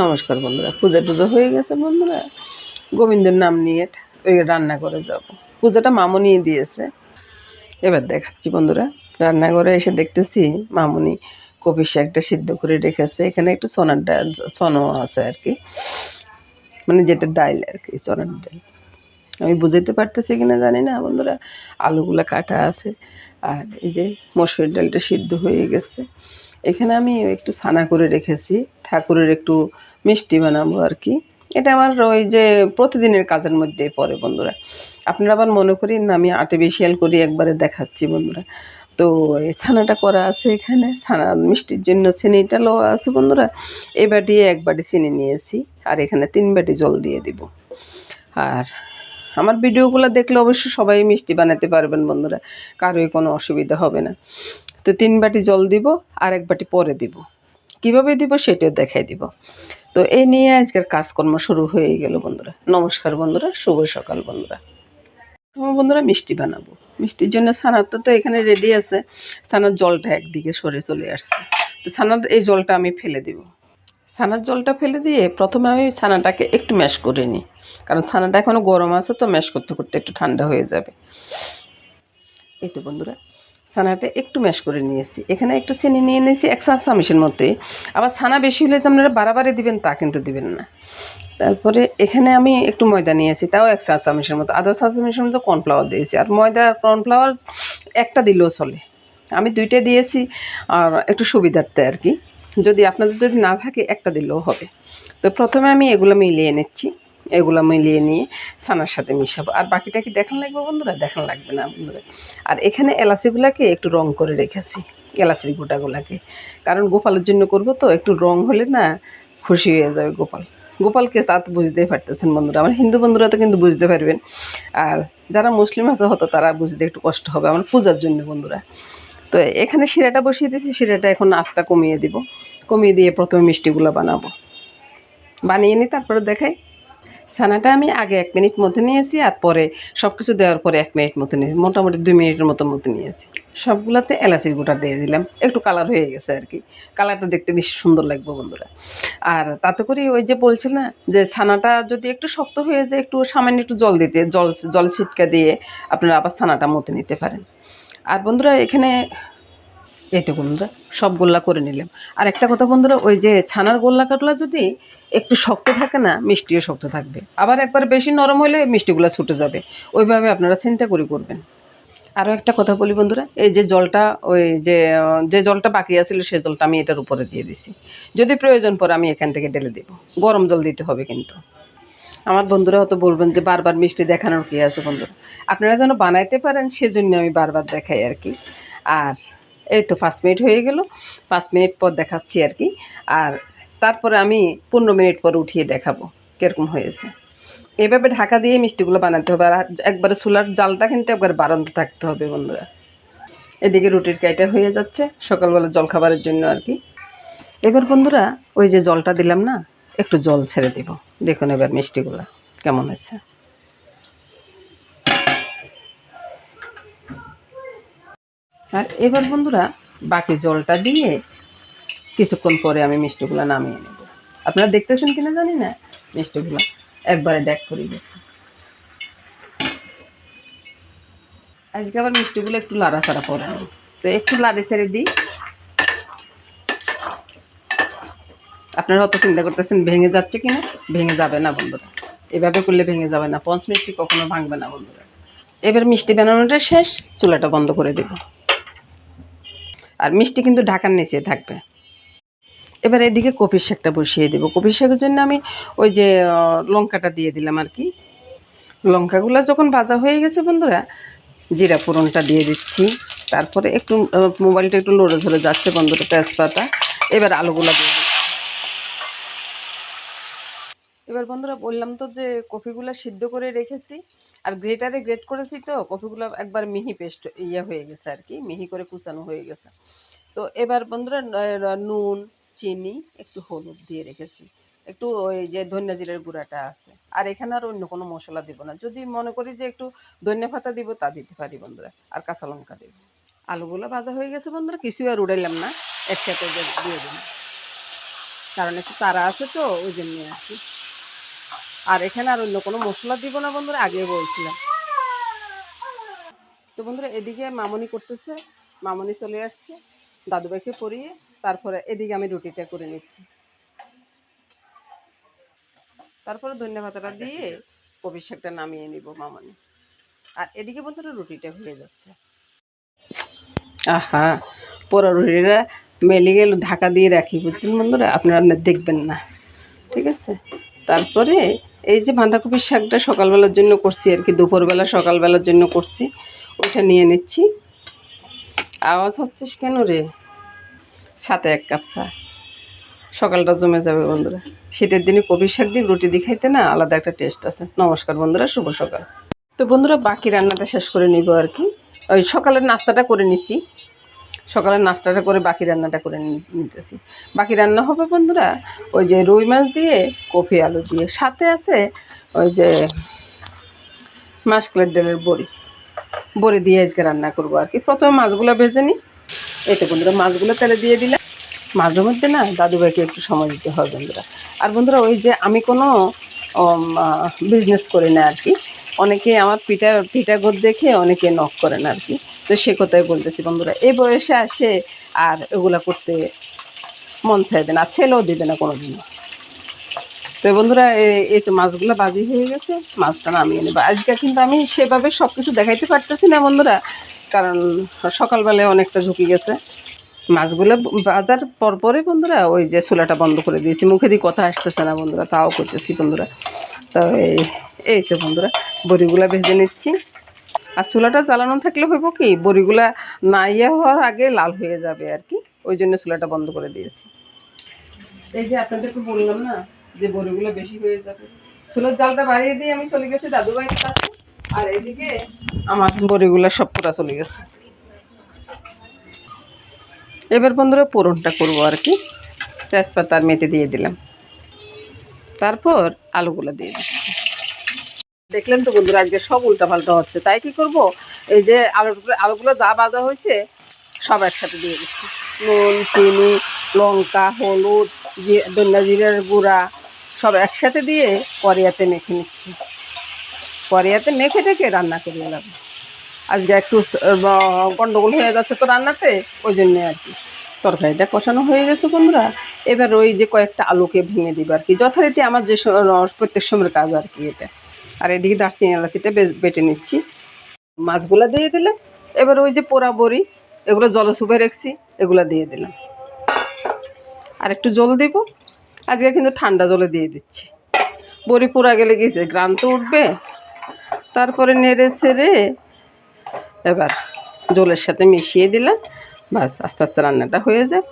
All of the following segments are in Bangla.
নমস্কার বন্ধুরা, পূজা টুজো হয়ে গেছে বন্ধুরা। গোবিন্দের নাম নিয়ে ওই রান্না করে যাব। পূজাটা মামুনি দিয়েছে। এবার দেখাচ্ছি বন্ধুরা, রান্নাঘরে এসে দেখতেছি মামনি কপি শাকটা সিদ্ধ করে রেখেছে। এখানে একটু সোনার ডাল সনও আছে আর কি। মানে যেটা ডাইল আর কি চনার ডাল। আমি বুঝাতে পারতেছি কিনা জানি না বন্ধুরা, আলুগুলো কাটা আছে। আর এই যে মসুর ডালটা সিদ্ধ হয়ে গেছে। এখানে আমি একটু ছানা করে রেখেছি, ঠাকুরের একটু মিষ্টি বানাবো আর কি। এটা আমার ওই যে প্রতিদিনের কাজের মধ্যে পড়ে বন্ধুরা। আপনারা আবার মনে করি না, আমি আর্টিফিশিয়াল করি একবারে দেখাচ্ছি বন্ধুরা। তো এই ছানাটা করা আছে এখানে, ছানা মিষ্টির জন্য চিনিটা লওয়া আছে বন্ধুরা। এই বাটি এক বাটি চিনি নিয়েছি আর এখানে তিন বাটি জল দিয়ে দিব। আর আমার ভিডিওগুলো দেখলে অবশ্যই সবাই মিষ্টি বানাতে পারবেন বন্ধুরা, কারোই কোনো অসুবিধা হবে না। তো তিন বাটি জল দিব আর এক বাটি পরে দিব। কীভাবে দিব সেটাও দেখাই দিব। তো এই নিয়ে আজকের কাজকর্ম শুরু হয়ে গেল বন্ধুরা। নমস্কার বন্ধুরা, শুভ সকাল বন্ধুরা। আমার বন্ধুরা, মিষ্টি বানাবো। মিষ্টির জন্য ছানার তো তো এখানে রেডি আছে। ছানার জলটা একদিকে সরে চলে আসছে। তো ছানার এই জলটা আমি ফেলে দিব। ছানার জলটা ফেলে দিয়ে প্রথমে আমি ছানাটাকে একটু ম্যাশ করে নিই। কারণ ছানাটা এখনও গরম আছে, তো ম্যাশ করতে করতে একটু ঠান্ডা হয়ে যাবে। এই তো বন্ধুরা ছানাটা একটু ম্যাশ করে নিয়েছি। এখানে একটু চিনি নিয়ে নিয়েছি, এক চা চামচের মতোই। আবার ছানা বেশি হলে যে আপনারা বাড়াবাড়ি দিবেন, তা কিন্তু দিবেন না। তারপরে এখানে আমি একটু ময়দা নিয়েছি তাও এক চা চামচের মতো। আধা চা চামচের মতো কর্নফ্লাওয়ার দিয়েছি। আর ময়দা, কর্নফ্লাওয়ার একটা দিলেও চলে। আমি দুইটা দিয়েছি, আর একটু সুবিধার্থে আর কি। যদি আপনাদের যদি না থাকে, একটা দিলেও হবে। তো প্রথমে আমি এগুলো মিলিয়ে নিচ্ছি। এগুলো মিলিয়ে নিয়ে ছানার সাথে মিশাবো। আর বাকিটা কি দেখান লাগবে বন্ধুরা? দেখান লাগবে না বন্ধুরা। আর এখানে এলাচিগুলাকে একটু রং করে রেখেছি, এলাচির গোটাগুলাকে। কারণ গোপালের জন্য করব তো, একটু রং হলে না খুশি হয়ে যাবে গোপাল। গোপালকে তা তো বুঝতেই পারতেছেন বন্ধুরা। আমার হিন্দু বন্ধুরা তো কিন্তু বুঝতে পারবেন। আর যারা মুসলিম আছে হতো তারা বুঝতে একটু কষ্ট হবে আমার পূজার জন্য বন্ধুরা। তো এখানে শিরাটা বসিয়ে দিয়েছি, শিরাটা এখন আঁচটা কমিয়ে দিব। কমিয়ে দিয়ে প্রথমে মিষ্টিগুলো বানাবো। বানিয়ে নিই তারপরে দেখাই। ছানাটা আমি আগে এক মিনিট মধ্যে নিয়েছি আর পরে সব কিছু দেওয়ার পরে এক মিনিট মতো নিয়েছি। মোটামুটি দুই মিনিটের মতো মতো নিয়েছি। সবগুলোতে এলাচির গোটা দিয়ে দিলাম। একটু কালার হয়ে গেছে আর কি কালারটা দেখতে বেশ সুন্দর লাগবে বন্ধুরা। আর তাতে করে ওই যে বলছে না যে ছানাটা যদি একটু শক্ত হয়ে যায়, একটু সামান্য একটু জল দিতে, জল জল ছিটকা দিয়ে আপনারা আবার ছানাটা মতে নিতে পারেন। আর বন্ধুরা এখানে এইটা বন্ধুরা, সব গোল্লা করে নিলাম। আর একটা কথা বন্ধুরা, ওই যে ছানার গোল্লা কাটলা যদি একটু শক্ত থাকে না, মিষ্টিও শক্ত থাকবে। আবার একবার বেশি নরম হলে মিষ্টিগুলো ছুটে যাবে। ওইভাবে আপনারা চিন্তা করে করবেন। আরও একটা কথা বলি বন্ধুরা, এই যে জলটা, ওই যে যে জলটা বাকি আছিল সে জলটা আমি এটার উপরে দিয়ে দিছি। যদি প্রয়োজন পড়ে আমি এখান থেকে ঢেলে দেব। গরম জল দিতে হবে কিন্তু। আমার বন্ধুরা হয়তো বলবেন যে বারবার মিষ্টি দেখানোর কী আছে বন্ধুরা? আপনারা যেন বানাইতে পারেন, সেজন্য আমি বারবার দেখাই আর কি। আর এই তো পাঁচ মিনিট হয়ে গেল। পাঁচ মিনিট পর দেখাচ্ছি আর কি। আর তারপরে আমি পনেরো মিনিট পর উঠিয়ে দেখাবো কীরকম হয়েছে। এভাবে ঢাকা দিয়ে মিষ্টিগুলো বানাতে হবে। আর একবারে চুলার জালটা কিন্তু একবার বারান্ত থাকতে হবে বন্ধুরা। এদিকে রুটির কাইটা হয়ে যাচ্ছে সকালবেলা জলখাবারের জন্য আর কি। এবার বন্ধুরা, ওই যে জলটা দিলাম না, একটু জল ছেড়ে দিব। দেখুন এবার মিষ্টিগুলো কেমন হয়েছে। আর এবার বন্ধুরা, বাকি জলটা দিয়ে কিছুক্ষণ পরে আমি মিষ্টিগুলো নামিয়ে নেব। আপনারা দেখতেছেন কিনা জানি না, মিষ্টিগুলো একবারে ড্যাক করে গেছে আজকে আবার মিষ্টিগুলো একটু লাড়া ছাড়া পরে নেব। তো একটু লাড়ে ছেড়ে দিই। আপনারা হয়তো চিন্তা করতেছেন ভেঙে যাচ্ছে কিনা? ভেঙে যাবে না বন্ধুরা। এভাবে করলে ভেঙে যাবে না। পঞ্চ মিষ্টি কখনো ভাঙবে না বন্ধুরা। এবার মিষ্টি বানানোটা শেষ, চুলাটা বন্ধ করে দেব। আর মিষ্টি কিন্তু ঢাকার নিচে থাকবে। এবার এদিকে কপির শাকটা বসিয়ে দেবো। কপির শাকের জন্য আমি ওই যে লঙ্কাটা দিয়ে দিলাম আর কি। লঙ্কাগুলো যখন ভাজা হয়ে গেছে বন্ধুরা, জিরা ফোড়নটা দিয়ে দিচ্ছি। তারপরে একটু মোবাইলটা একটু লড়ে ধরে যাচ্ছে বন্ধুরা তেজপাতা। এবার আলুগুলো দিয়ে এবার বন্ধুরা বললাম তো যে কফিগুলো সিদ্ধ করে রেখেছি। আর গ্রেটারে গ্রেট করেছি তো, কফিগুলো একবার মিহি পেস্ট ইয়ে হয়ে গেছে আর কি, মিহি করে কুচানো হয়ে গেছে। তো এবার বন্ধুরা নুন, চিনি, একটু হলুদ দিয়ে রেখেছি। একটু ওই যে ধনিয়া জিরের গুঁড়াটা আছে। আর এখানে আর অন্য কোনো মশলা দিব না। যদি মনে করি যে একটু ধনিয়া পাতা দিব, তা দিতে পারি বন্ধুরা। আর কাঁচা লঙ্কা দেব। আলুগুলো ভাজা হয়ে গেছে বন্ধুরা, কিছুই আর উড়াইলাম না। একসাথে দিয়ে দিন কারণ একটু তারা আছে তো, ওই জন্য আর কি। আর এখানে আর অন্য কোনো মশলা দিব না বন্ধুরা আগে বলছিলাম। তো বন্ধুরা এদিকে মামনি করতেছে মামনি চলে আসছে দাদুভাইকে পরিয়ে তারপরে এদিকে আমি রুটিটা করে নিচ্ছি। তারপরে ধনিয়া পাতাটা দিয়ে শাকটা নামিয়ে নিব মামনি। আর এদিকে বন্ধুরা রুটিটা হয়ে যাচ্ছে। আহা পোড়া রুটিটা মেলে গেল ঢাকা দিয়ে রাখি বুঝছেন বন্ধুরা? আপনারা দেখবেন না। ঠিক আছে? তারপরে এই যে বাঁধাকপির শাকটা সকালবেলার জন্য করছি আর কি, দুপুরবেলা সকালবেলার জন্য করছি, ওইটা নিয়ে নিচ্ছি। আওয়াজ হচ্ছে কেন রে? সাথে এক কাপ চা। সকালটা জমে যাবে বন্ধুরা। শীতের দিনে কবির শাক দিয়ে রুটি দিয়ে খাইতে না আলাদা একটা টেস্ট আছে। নমস্কার বন্ধুরা, শুভ সকাল। তো বন্ধুরা, বাকি রান্নাটা শেষ করে নিব আর কি। ওই সকালের নাস্তাটা করে নিছি। সকালের নাস্তাটা করে বাকি রান্নাটা করে নিতেছি। বাকি রান্না হবে বন্ধুরা, ওই যে রুই মাছ দিয়ে কফি আলু দিয়ে। সাথে আছে ওই যে মাসকলের ডালের বড়ি। বড়ি দিয়ে আজকে রান্না করব আর কি। প্রথমে মাছগুলো ভেজে নিই। এতে বন্ধুরা, মাছগুলো তেলে দিয়ে দিলাম। মাঝে মধ্যে না দাদুভাইকে একটু সময় দিতে হয় বন্ধুরা। আর বন্ধুরা, ওই যে আমি কোনো বিজনেস করি না আর কি। অনেকে আমার পিঠা পিঠা গোদ দেখে অনেকে নক করেন আর কি তো সে কথাই বলতেছি, বন্ধুরা। এই বয়সে আসে আর এগুলা করতে মন চাইবে না, ছেলেও দেবে না কোনো দিনও তো বন্ধুরা এই তো মাছগুলো বাজি হয়ে গেছে, মাছটা নামিয়ে নেব। আজকে কিন্তু আমি সেভাবে সব কিছু দেখাইতে পারতেছি না, বন্ধুরা। কারণ সকালবেলায় অনেকটা ঝুঁকি গেছে। মাছগুলো বাজার পরপরে বন্ধুরা, ওই যে চুলাটা বন্ধ করে দিয়েছি। মুখে দিয়ে কথা আসতেছে না, বন্ধুরা, তাও করতেছি, বন্ধুরা। তো এই এই তো বন্ধুরা, বড়িগুলা ভেজে নিচ্ছি। আর চুলাটা জ্বালানো থাকলে হইব কি, বড়িগুলা না ইয়ে হওয়ার আগে লাল হয়ে যাবে আর কি, ওই জন্য চুলাটা বন্ধ করে দিয়েছি। এই যে আপনাদেরকে বললাম না, যে বড়িগুলো বেশি হয়ে যাবে। চুলার জালটা বাড়িয়ে দিয়ে আমি চলে গেছি দাদু ভাইয়ের কাছে, আর এদিকে আমার বড়িগুলো সব পুরা চলে গেছে। এবার বন্ধুরা পূরণটা করব আর কি, তেজপাতা আর মেথি দিয়ে দিলাম। তারপর আলুগুলো দিয়ে দিচ্ছি। দেখলেন তো বন্ধুরা আজকে সব উল্টাপাল্টা হচ্ছে। তাই কি করব? এই যে আলুগুলো আলুগুলো যা বাজা হয়েছে সব একসাথে দিয়ে দিচ্ছি। নুন চিনি লঙ্কা হলুদ ধনিয়া জিরের গুঁড়া সব একসাথে দিয়ে করিয়াতে মেখে নিচ্ছি। করিয়াতে মেখে টেখে রান্না করে নিলাম। আজকে একটু আহ, গন্ডগোল হয়ে যাচ্ছে তো রান্নাতে ওই জন্যে আর কি। তরকারিটা কষানো হয়ে গেছে বন্ধুরা। এবার ওই যে কয়েকটা আলুকে ভেঙে দিব আর কি। যথারীতি আমার যে প্রত্যেক সময়ের কাজ আর কি এটা। আর এদিকে দারচিনি এলাচিটা বেটে নিচ্ছি। মাছগুলো দিয়ে দিলাম। এবার ওই যে পোড়া বড়ি, এগুলো জলে শুভে রেখেছি, এগুলো দিয়ে দিলাম। আর একটু জল দেব। আজকে কিন্তু ঠান্ডা জলে দিয়ে দিচ্ছি। বড়ি পোড়া গেলে গেছে গ্রান তো উঠবে? তারপরে নেড়ে ছেড়ে এবার জলের সাথে মিশিয়ে দিলাম। বাস, আস্তে আস্তে রান্নাটা হয়ে যাক।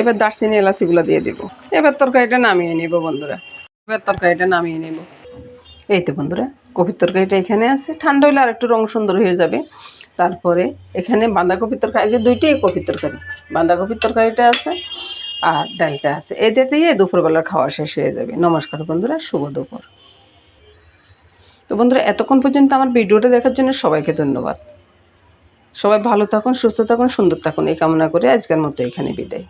এবার দারচিনি এলাচিগুলো দিয়ে দিব। এবার তরকারিটা নামিয়ে নিব বন্ধুরা। তরকারিটা নামিয়ে নেব। এই তো বন্ধুরা, কপির তরকারিটা এখানে আছে। ঠান্ডা হলে আর একটু রং সুন্দর হয়ে যাবে। তারপরে এখানে বাঁধাকপির তরকারি যে দুইটাই কপির তরকারি, বাঁধাকপির তরকারিটা আছে আর ডালটা আছে। দিয়ে দুপুরবেলার খাওয়া শেষ হয়ে যাবে। নমস্কার বন্ধুরা, শুভ দুপুর। তো বন্ধুরা, এতক্ষণ পর্যন্ত আমার ভিডিওটা দেখার জন্য সবাইকে ধন্যবাদ। সবাই ভালো থাকুন, সুস্থ থাকুন, সুন্দর থাকুন। এই কামনা করে আজকের মতো এখানে বিদায়।